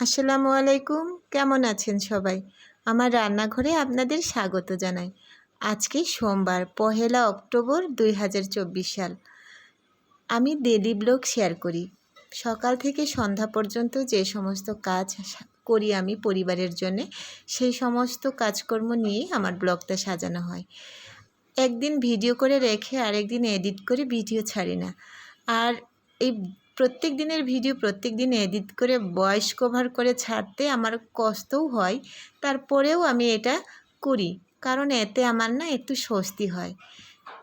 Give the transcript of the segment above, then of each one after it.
আসসালামু আলাইকুম। কেমন আছেন সবাই? আমার রান্নাঘরে আপনাদের স্বাগত জানাই। আজকে সোমবার, পহেলা অক্টোবর দুই হাজার চব্বিশ সাল। আমি ডেলি ব্লগ শেয়ার করি। সকাল থেকে সন্ধ্যা পর্যন্ত যে সমস্ত কাজ করি আমি পরিবারের জন্যে, সেই সমস্ত কাজকর্ম নিয়েই আমার ব্লগটা সাজানো হয়। একদিন ভিডিও করে রেখে আরেকদিন এডিট করে ভিডিও ছাড়ি না। আর এই প্রত্যেক দিনের ভিডিও প্রত্যেক দিন এডিট করে বয়স কভার করে ছাড়তে আমার কষ্টও হয়। তারপরেও আমি এটা করি, কারণ এতে আমার না একটু স্বস্তি হয়।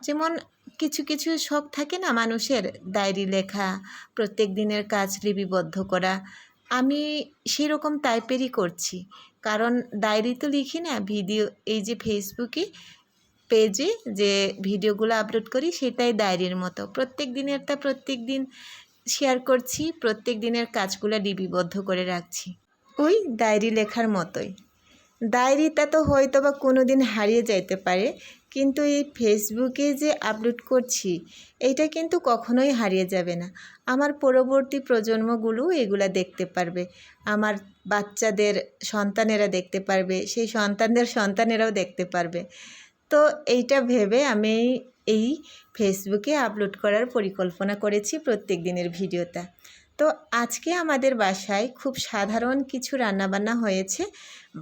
যেমন কিছু কিছু শখ থাকে না মানুষের, ডায়েরি লেখা, প্রত্যেক দিনের কাজ লিপিবদ্ধ করা, আমি সেরকম টাইপেরই করছি। কারণ ডায়েরি তো লিখি না, ভিডিও, এই যে ফেসবুকে পেজে যে ভিডিওগুলো আপলোড করি সেটাই ডায়েরির মতো। প্রত্যেক দিনেরটা প্রত্যেক দিন শেয়ার করছি, প্রত্যেক দিনের কাজগুলো লিপিবদ্ধ করে রাখছি। ওই ডায়েরি লেখার মতোই। ডায়েরিটা তো হয়তো বা কোনো দিন হারিয়ে যাইতে পারে, কিন্তু এই ফেসবুকে যে আপলোড করছি, এইটা কিন্তু কখনোই হারিয়ে যাবে না। আমার পরবর্তী প্রজন্মগুলো এগুলা দেখতে পারবে। আমার বাচ্চাদের সন্তানেরা দেখতে পারবে, সেই সন্তানদের সন্তানেরাও দেখতে পারবে। তো এইটা ভেবে আমি এই ফেসবুকে আপলোড করার পরিকল্পনা করেছি প্রত্যেক দিনের ভিডিওটা। তো আজকে আমাদের বাসায় খুব সাধারণ কিছু রান্নাবান্না হয়েছে।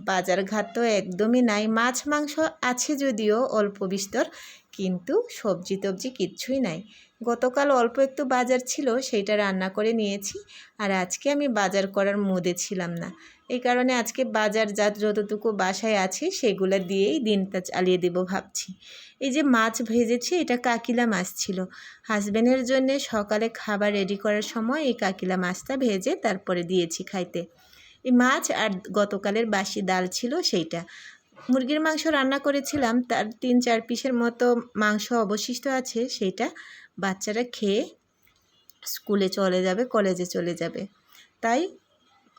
বাজার ঘাত তো একদমই নাই, মাছ, মাংস আছে যদিও অল্প বিস্তর, কিন্তু সবজি টবজি কিচ্ছুই নাই। গতকাল অল্প একটু বাজার ছিল, সেইটা রান্না করে নিয়েছি। আর আজকে আমি বাজার করার মুদে ছিলাম না। এই কারণে আজকে বাজার যা যতটুকু বাসায় আছে, সেগুলো দিয়েই দিনটা চালিয়ে দেব ভাবছি। এই যে মাছ ভেজেছি, এটা কাকিলা মাছ ছিল। হাজব্যান্ডের জন্য সকালে খাবার রেডি করার সময় এই কাকিলা মাছটা ভেজে তারপরে দিয়েছি খাইতে। এই মাছ আর গতকালের বাসি ডাল ছিল সেইটা। মুরগির মাংস রান্না করেছিলাম, তার তিন চার পিসের মতো মাংস অবশিষ্ট আছে সেইটা। বাচ্চারা খেয়ে স্কুলে চলে যাবে কলেজে চলে যাবে। তাই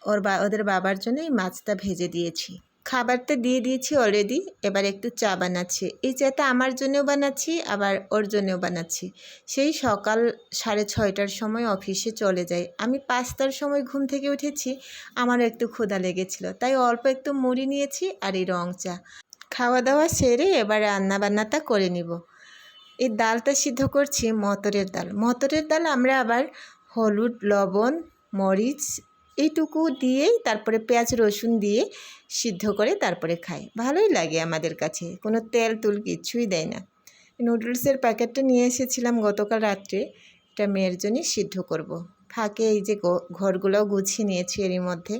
ওর বা, ওদের বাবার জন্য এই মাছটা ভেজে দিয়েছি। খাবারটা দিয়ে দিয়েছি অলরেডি এবার একটু চা বানাচ্ছি। এই চাটা আমার জন্যও বানাচ্ছি, আবার ওর জন্যও বানাচ্ছি। সেই সকাল সাড়ে ছয়টার সময় অফিসে চলে যাই। আমি পাঁচটার সময় ঘুম থেকে উঠেছি, আমারও একটু ক্ষুধা লেগেছিল। তাই অল্প একটু মুড়ি নিয়েছি আর এই রং চা। খাওয়া দাওয়া সেরে এবার রান্না বান্নাটা করে নিব। এই ডালটা সিদ্ধ করছি মটরের ডাল। মটরের ডাল আমরা আবার হলুদ, লবণ, মরিচ এইটুকু দিয়েই তারপরে পেঁয়াজ, রসুন দিয়ে সিদ্ধ করে তারপরে খাই। ভালোই লাগে আমাদের কাছে, কোনো তেল তুল কিছুই দেয় না। নুডলসের প্যাকেটটা নিয়ে এসেছিলাম গতকাল রাত্রে, এটা মেয়ের জন্যই সিদ্ধ করব। ফাঁকে এই যে ঘরগুলোও গুছিয়ে নিয়েছি এরই মধ্যে।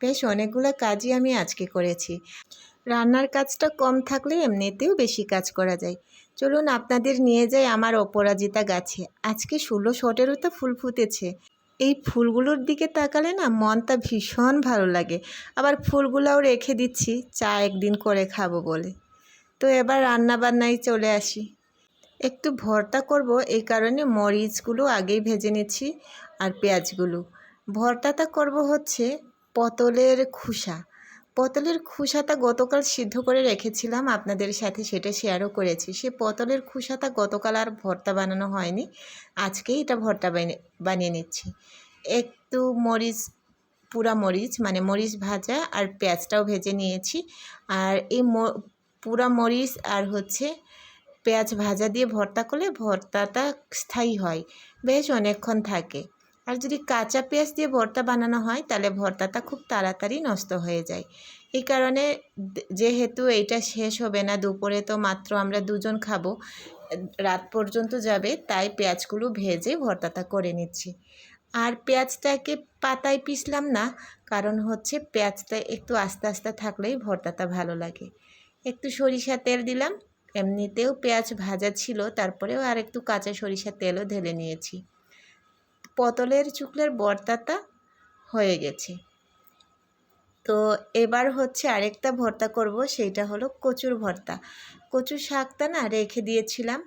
বেশ অনেকগুলো কাজই আমি আজকে করেছি। রান্নার কাজটা কম থাকলে এমনিতেও বেশি কাজ করা যায়। চলুন আপনাদের নিয়ে যাই আমার অপরাজিতা গাছে। আজকে ষোলো শটেরও তো ফুল ফুটেছে। এই ফুলগুলোর দিকে তাকালে না মনটা ভীষণ ভালো লাগে। আবার ফুলগুলোও রেখে দিচ্ছি, চা একদিন করে খাব বলে। তো এবার রান্না বান্নায় চলে আসি। একটু ভর্তা করব এই কারণে মরিচগুলো আগেই ভেজে নিচ্ছি আর পেঁয়াজগুলো। ভর্তাটা করব হচ্ছে পটলের খুসা। পটলের খোসাটা গতকাল সিদ্ধ করে রেখেছিলাম আপনাদের সাথে, সেটা শেয়ারও করেছি। সে পটলের খোসাটা গতকাল আর ভর্তা বানানো হয়নি। আজকেই এটা ভর্তা বানিয়ে নিচ্ছি। একটু মরিচ, পুরা মরিচ মানে মরিচ ভাজা আর পেঁয়াজটাও ভেজে নিয়েছি। আর এই পুরা মরিচ আর হচ্ছে পেঁয়াজ ভাজা দিয়ে ভর্তা করলে ভর্তাটা স্থায়ী হয়। বেশ অনেকক্ষণ থাকে। আর যদি কাঁচা পেঁয়াজ দিয়ে ভর্তা বানানো হয়, তাহলে ভর্তাটা খুব তাড়াতাড়ি নষ্ট হয়ে যায়। এই কারণে যেহেতু এইটা শেষ হবে না, দুপুরে তো মাত্র আমরা দুজন খাব, রাত পর্যন্ত যাবে, তাই পেঁয়াজগুলো ভেজে ভর্তাটা করে নিচ্ছি। আর পেঁয়াজটাকে পাতায় পিসলাম না, কারণ হচ্ছে পেঁয়াজটা একটু আস্তে আস্তে থাকলেই ভর্তাটা ভালো লাগে। একটু সরিষা তেল দিলাম, এমনিতেও পেঁয়াজ ভাজা ছিল, তারপরেও আর একটু কাঁচা সরিষা তেলও ঢেলে নিয়েছি। পটলের চুকলের বর্তাটা হয়ে গেছে। তো এবার হচ্ছে আরেকটা ভর্তা করব, সেইটা হলো কচুর ভর্তা। কচুর শাকটা না রেখে দিয়েছিলাম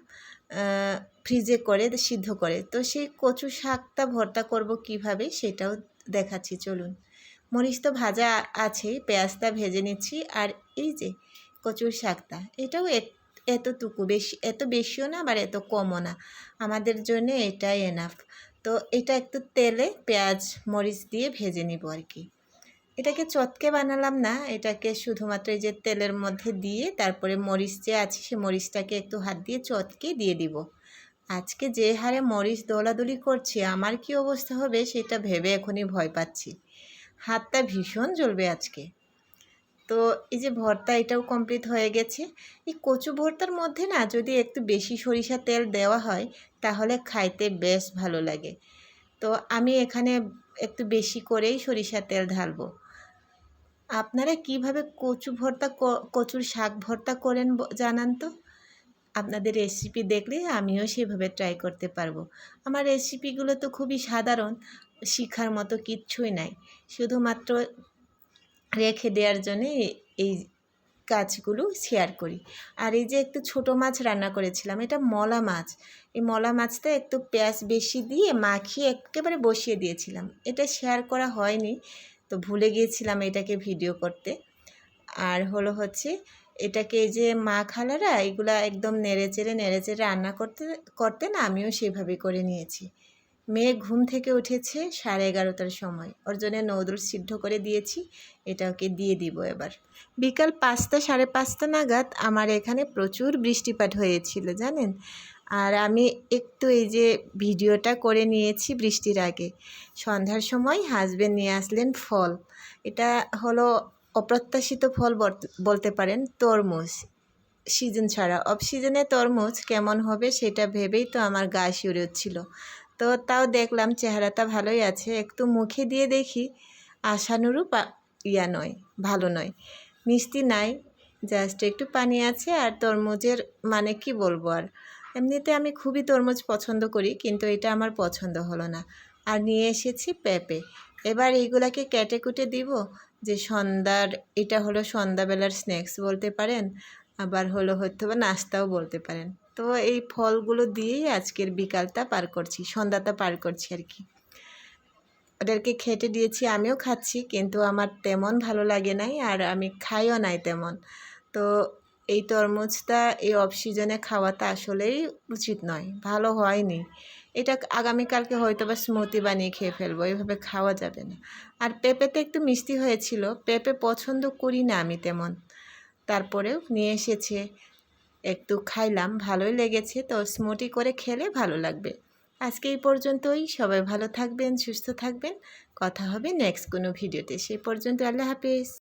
ফ্রিজে করে সিদ্ধ করে। তো সেই কচু শাকটা ভর্তা করব কীভাবে সেটাও দেখাচ্ছি, চলুন। মরিচ তো ভাজা আছে, পেঁয়াজটা ভেজে নিচ্ছি, আর এই যে কচুর শাকটা, এটাও এতটুকু, বেশি, এত বেশিও না আবার এত কমও না। আমাদের জন্য এটাই এনাফ তো এটা একটু তেলে পেঁয়াজ, মরিচ দিয়ে ভেজে নিব আর কি। এটাকে চটকে বানালাম না, এটাকে শুধুমাত্র এই যে তেলের মধ্যে দিয়ে তারপরে মরিচ যে আছে সে মরিচটাকে একটু হাত দিয়ে চটকে দিয়ে দিব। আজকে যে হারে মরিচ দৌড়াদৌড়ি করছি, আমার কি অবস্থা হবে সেটা ভেবে এখনই ভয় পাচ্ছি। হাতটা ভীষণ জ্বলবে আজকে। তো এই যে ভর্তা এটাও কমপ্লিট হয়ে গেছে। এই কচু ভর্তার মধ্যে না যদি একটু বেশি সরিষা তেল দেওয়া হয়, তাহলে খাইতে বেশ ভালো লাগে। তো আমি এখানে একটু বেশি করেই সরিষা তেল ঢালবো। আপনারা কীভাবে কচু ভর্তা কচুর শাক ভর্তা করেন জানান তো। আপনাদের রেসিপি দেখলে আমিও সেভাবে ট্রাই করতে পারব। আমার রেসিপিগুলো তো খুবই সাধারণ, শিখার মতো কিচ্ছুই নাই। শুধুমাত্র রেখে দেওয়ার জন্যে এই কাজগুলো শেয়ার করি। আর এই যে একটু ছোট মাছ রান্না করেছিলাম, এটা মলা মাছ। এই মলা মাছটা একটু পেঁয়াজ বেশি দিয়ে মাখিয়ে একেবারে বসিয়ে দিয়েছিলাম। এটা শেয়ার করা হয়নি, তো ভুলে গিয়েছিলাম এটাকে ভিডিও করতে। আর হলো হচ্ছে, এটাকে এই যে মা খালারা এগুলা একদম নেড়ে চেড়ে নেড়ে চেড়ে রান্না করতে করতে না আমিও সেভাবে করে নিয়েছি। মেয়ে ঘুম থেকে উঠেছে সাড়ে এগারোটার সময়। ওর জন্য নৌদুল সিদ্ধ করে দিয়েছি, এটা ওকে দিয়ে দিব এবার। বিকাল পাঁচটা, সাড়ে পাঁচটা নাগাদ আমার এখানে প্রচুর বৃষ্টিপাত হয়েছিল, জানেন? আর আমি একটু এই যে ভিডিওটা করে নিয়েছি বৃষ্টির আগে। সন্ধ্যার সময় হাজবেন্ড নিয়ে আসলেন ফল। এটা হলো অপ্রত্যাশিত ফল বলতে পারেন তরমুজ। সিজন ছাড়া। অফ সিজনে তরমুজ কেমন হবে সেটা ভেবেই তো আমার গা শিউরে হচ্ছিল তো তাও দেখলাম চেহারাটা ভালোই আছে। একটু মুখে দিয়ে দেখি, আশানুরূপ ইয়া নয়, ভালো নয়। মিষ্টি নাই জাস্ট একটু পানি আছে আর তরমুজের মানে কি বলব আর? এমনিতে আমি খুবই তরমুজ পছন্দ করি, কিন্তু এটা আমার পছন্দ হলো না। আর নিয়ে এসেছি পেঁপে। এবার এইগুলাকে কেটে কুটে দিব, যে সন্ধ্যার, এটা হলো সন্ধ্যাবেলার স্ন্যাক্স বলতে পারেন, আবার হলো হয়তো বা নাস্তাও বলতে পারেন। তো এই ফলগুলো দিয়েই আজকের বিকালটা পার করছি, সন্ধ্যাটা পার করছি আর কি। ওদেরকে খেটে দিয়েছি, আমিও খাচ্ছি, কিন্তু আমার তেমন ভালো লাগে নাই আর আমি খাইও নাই তেমন। তো এই তরমুজটা এই অফ সিজনে খাওয়াটা আসলেই উচিত নয়, ভালো হয়নি। এটা আগামীকালকে হয়তো বা স্মুতি বানিয়ে খেয়ে ফেলব এইভাবে খাওয়া যাবে না। আর পেঁপেতে একটু মিষ্টি হয়েছিল, পেঁপে পছন্দ করি না আমি তেমন। তারপরেও নিয়ে এসেছে একটু খাইলাম, ভালোই লেগেছে। তো স্মুটি করে খেলে ভালো লাগবে। আজকে এই পর্যন্তই। সবাই ভালো থাকবেন, সুস্থ থাকবেন। কথা হবে নেক্সট কোনো ভিডিওতে সেই পর্যন্ত আল্লাহ হাফিজ।